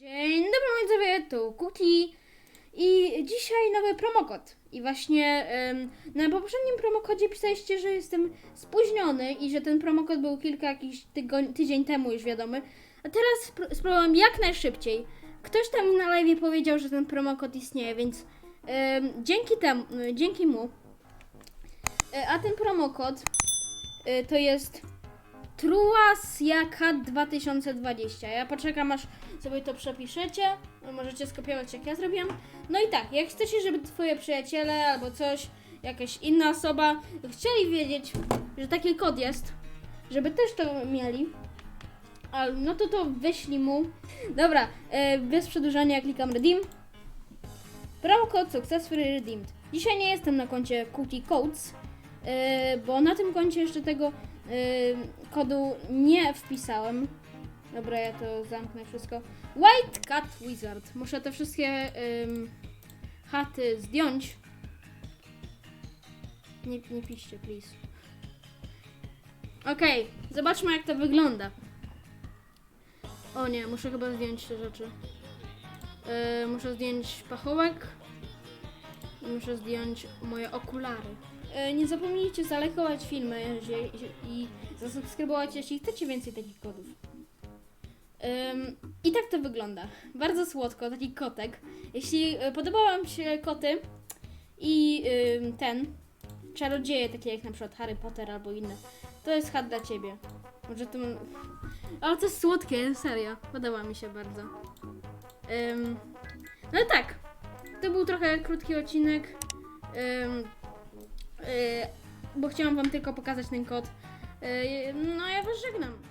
Dzień dobry widzowie, tu Kuti i dzisiaj nowy promokod. I właśnie em, na poprzednim promokodzie pisaliście, że jestem spóźniony i że ten promokod był kilka jakiś tygoń, tydzień temu już wiadomy. A teraz spr- spróbowałem jak najszybciej. Ktoś tam na live powiedział, że ten promokod istnieje, więc em, dzięki temu, dzięki mu. E, a ten promokod e, to jest Truasjaka 2020. Ja poczekam aż sobie to przepiszecie. No, Możecie skopiować jak ja zrobiłem. No i tak, jak chcecie, żeby twoje przyjaciele albo coś, jakaś inna osoba chcieli wiedzieć, że taki kod jest, żeby też to mieli, no to to wyślij mu. Dobra, e, bez przedłużania klikam redeem. Promo kod successfully redeemed. Dzisiaj nie jestem na koncie Cookie Codes, bo na tym koncie jeszcze tego e, kodu nie wpisałem. Dobra, ja to zamknę wszystko. White Cat Wizard. Muszę te wszystkie ym, chaty zdjąć. Nie, nie piszcie, please. Okej, zobaczmy jak to wygląda. O nie, muszę chyba zdjąć te rzeczy. Yy, muszę zdjąć pachołek. Muszę zdjąć moje okulary. Yy, nie zapomnijcie zalajkować filmy i zasubskrybować, jeśli chcecie więcej takich kodów. I tak to wygląda. Bardzo słodko, taki kotek. Jeśli y, podobały Wam się koty i ten, czarodzieje, takie jak na przykład Harry Potter albo inne, to jest chat dla Ciebie. Może to... Ale to jest słodkie, serio. Podoba mi się bardzo. Ym, no tak. To był trochę krótki odcinek. Bo chciałam Wam tylko pokazać ten kod. Y, no ja Was żegnam.